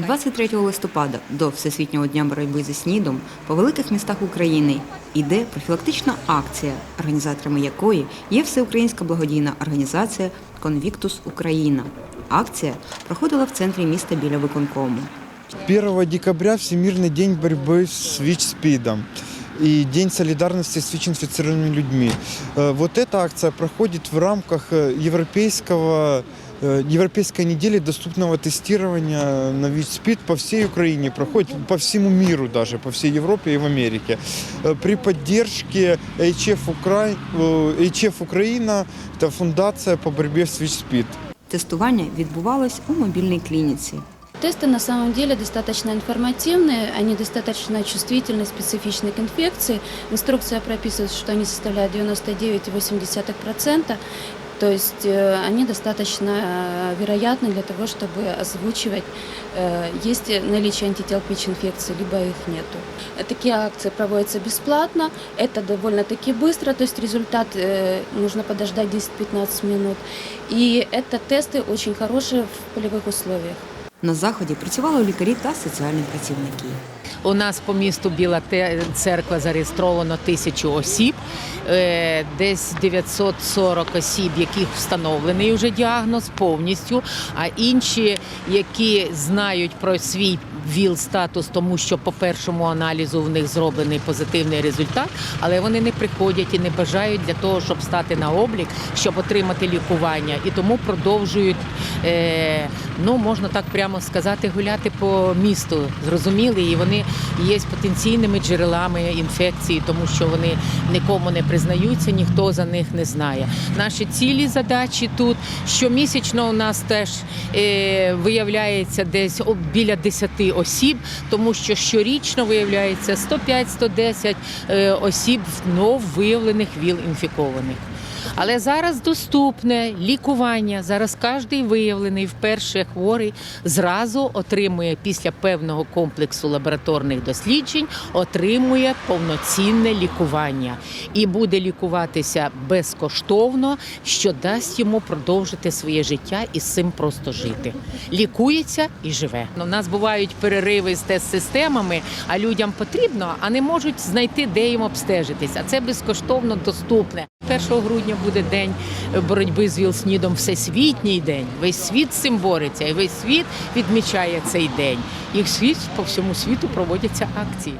23 листопада до Всесвітнього дня боротьби зі СНІДом по великих містах України йде профілактична акція, організаторами якої є всеукраїнська благодійна організація Конвіктус Україна. Акція проходила в центрі міста біля виконкому. 1 декабря Всемирный день борьбы с ВИЧ-СПИДом и День солидарности с ВИЧ-инфицированными людьми. Э, Вот эта акция проходит в рамках э, европейского э, Европейской недели доступного тестирования на ВИЧ-СПИД по всей Украине, проходит по всему миру даже, по всей Европе и в Америке. Э, При поддержке HF, Укра... э, HF Украина, это фундация по борьбе с ВИЧ-СПИД. Тестування відбувалось у мобільній клініці. Тесты на самом деле достаточно информативные, они достаточно чувствительны, специфичны к инфекции. Инструкция прописывает, что они составляют 99,8%. То есть э, они достаточно э, вероятны для того, чтобы озвучивать, э, есть наличие антител к ВИЧ-инфекции, либо их нету. Э, Такие акции проводятся бесплатно, это довольно-таки быстро, то есть результат э, нужно подождать 10-15 минут. И это тесты очень хорошие в полевых условиях. На заході працювали лікарі та соціальні працівники. У нас по місту Біла церква зареєстровано тисячу осіб, е, десь 940 осіб, яких встановлений вже діагноз повністю. А інші, які знають про свій ВІЛ статус, тому що по першому аналізу в них зроблений позитивний результат, але вони не приходять і не бажають для того, щоб стати на облік, щоб отримати лікування, і тому продовжують, е, ну можна так прямо сказати, гуляти по місту. Зрозуміли, і вони є потенційними джерелами інфекції, тому що вони нікому не признаються, ніхто за них не знає. Наші цілі задачі тут щомісячно у нас теж е, виявляється десь біля 10 осіб, тому що щорічно виявляється 105-110 е, осіб виявлених ВІЛ інфікованих. Але зараз доступне лікування. Зараз кожен виявлений вперше хворий зразу отримує після певного комплексу лабораторних досліджень, отримує повноцінне лікування і буде лікуватися безкоштовно, що дасть йому продовжити своє життя і з цим просто жити. Лікується і живе. У нас бувають перериви з тест-системами, а людям потрібно, а не можуть знайти, де їм обстежитись. А це безкоштовно доступне. 1 грудня буде день боротьби з ВІЛ-СНІДом, всесвітній день. Весь світ з цим бореться, і весь світ відмічає цей день. І світ по всьому світу проводяться акції.